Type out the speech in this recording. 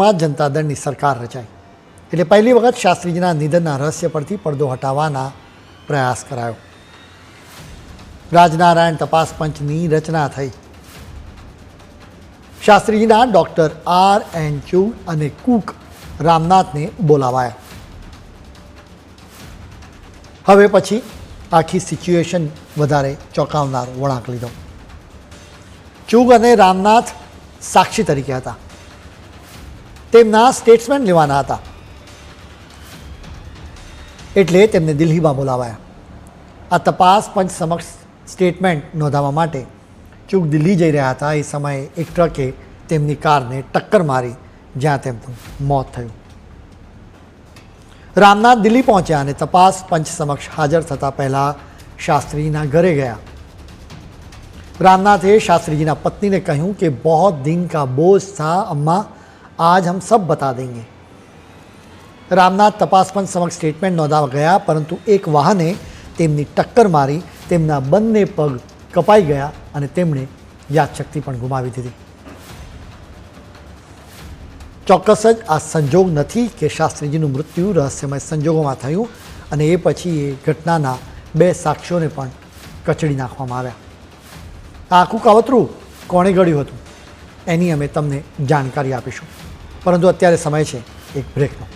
માં જનતા દળની સરકાર રચાઈ. એટલે પહેલી વખત શાસ્ત્રીજીના નિધનના રહસ્ય પરથી પડદો હટાવવાના પ્રયાસ કરાયો. રાજનારાયણ તપાસ પંચની રચના થઈ. શાસ્ત્રીજીના ડૉક્ટર આર એન ચુગ અને કુક રામનાથને બોલાવાયા. હવે પછી આખી સિચ્યુએશન વધારે ચોંકાવનાર વળાંક લીધો. ચુગ અને રામનાથ સાક્ષી તરીકે હતા. તેમના સ્ટેટ્સમેન લેવાના હતા. એટલે તેમને દિલ્હીમાં બોલાવાયા. આ તપાસ પંચ સમક્ષ સ્ટેટમેન્ટ નોંધાવવા માટે ચૂક દિલ્હી જઈ રહ્યા હતા. એ સમયે એક ટ્રકે તેમની કારને ટક્કર મારી, જ્યાં તેમનું મોત થયું. રામનાથ દિલ્હી પહોંચ્યા અને તપાસ પંચ સમક્ષ હાજર થતાં પહેલાં શાસ્ત્રીજીના ઘરે ગયા. રામનાથે શાસ્ત્રીજીના પત્નીને કહ્યું કે બહુ દિન કા બોજ થા, અમ્મા आज हम सब बता देंगे રામનાથ તપાસ પંચ સમક્ષ સ્ટેટમેન્ટ નોંધાવા ગયા પરંતુ એક વાહને તેમની ટક્કર મારી તેમના બંને પગ કપાઈ ગયા અને તેમણે યાદશક્તિ પણ ગુમાવી દીધી ચોક્કસ જ આ સંજોગ નથી કે શાસ્ત્રીજીનું મૃત્યુ રહસ્યમય સંજોગોમાં થયું અને એ પછી એ ઘટનાના બે સાક્ષીઓને પણ કચડી નાખવામાં આવ્યા આ આખું કાવતરું કોણે ઘડ્યું હતું એની અમે તમને જાણકારી આપીશું પરંતુ અત્યારે સમય છે એક બ્રેકનો